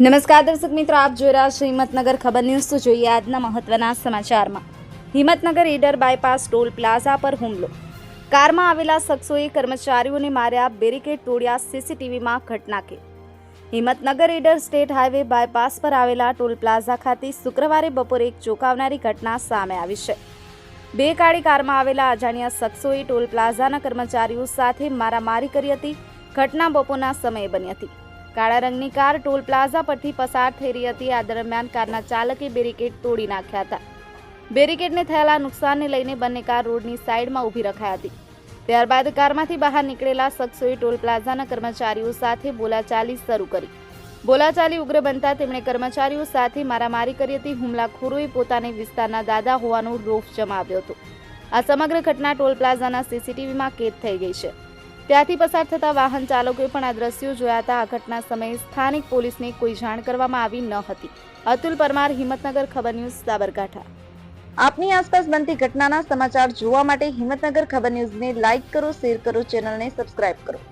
નમસ્કાર દર્શક મિત્રો, આપ જોઈ રહ્યા છો હિંમતનગર ખબર ન્યૂઝ. તો જોઈએ આજના મહત્વના સમાચારમાં. Himmatnagar Idar bypass toll plaza પર હુમલો. કારમાં આવેલા શખ્સોએ કર્મચારીઓને માર્યા, બેરિકેડ તોડ્યા, સીસીટીવીમાં ઘટના કે. Himmatnagar Idar state highway bypass પર આવેલા ટોલ પ્લાઝા ખાતે શુક્રવારે બપોરે એક ચોંકાવનારી ઘટના સામે આવી છે. બે કાળી કારમાં આવેલા અજાણ્યા શખ્સોએ ટોલ પ્લાઝાના કર્મચારીઓ સાથે મારામારી કરી હતી. ઘટના બપોરના સમયે બની હતી. કાળા રંગની કાર ટોલ પ્લાઝા પરથી પસાર થઈ રહી હતી. આ દરમિયાન કારના ચાલકે બેરિકેડ તોડી નાખ્યા હતા. બેરિકેડને થયેલા નુકસાનને લઈને બંને કાર રોડની સાઈડમાં ઊભી રખાઈ હતી. ત્યારબાદ કારમાંથી બહાર નીકળેલા શખ્સોએ ટોલ પ્લાઝાના કર્મચારીઓ સાથે બોલાચાલી શરૂ કરી. બોલાચાલી ઉગ્ર બનતા તેમણે કર્મચારીઓ સાથે મારામારી કરી હતી. હુમલાખોરોએ પોતાને વિસ્તારના દાદા હોવાનો રોફ જમાવ્યો હતો. આ સમગ્ર ઘટના ટોલ પ્લાઝાના સીસીટીવીમાં કેદ થઈ ગઈ છે. ત્યાંથી પસાર થતા વાહન ચાલકોએ પણ આ દ્રશ્યો જોયા હતા. આ ઘટના સમયે સ્થાનિક પોલીસને કોઈ જાણ કરવામાં આવી ન હતી. અતુલ પરમાર, હિંમતનગર, ખબર ન્યૂઝ, સાબરકાંઠા. આપની આસપાસ બનતી ઘટનાના સમાચાર જોવા માટે હિંમતનગર ખબર ન્યૂઝને લાઇક કરો, શેર કરો, ચેનલને સબસ્ક્રાઇબ કરો.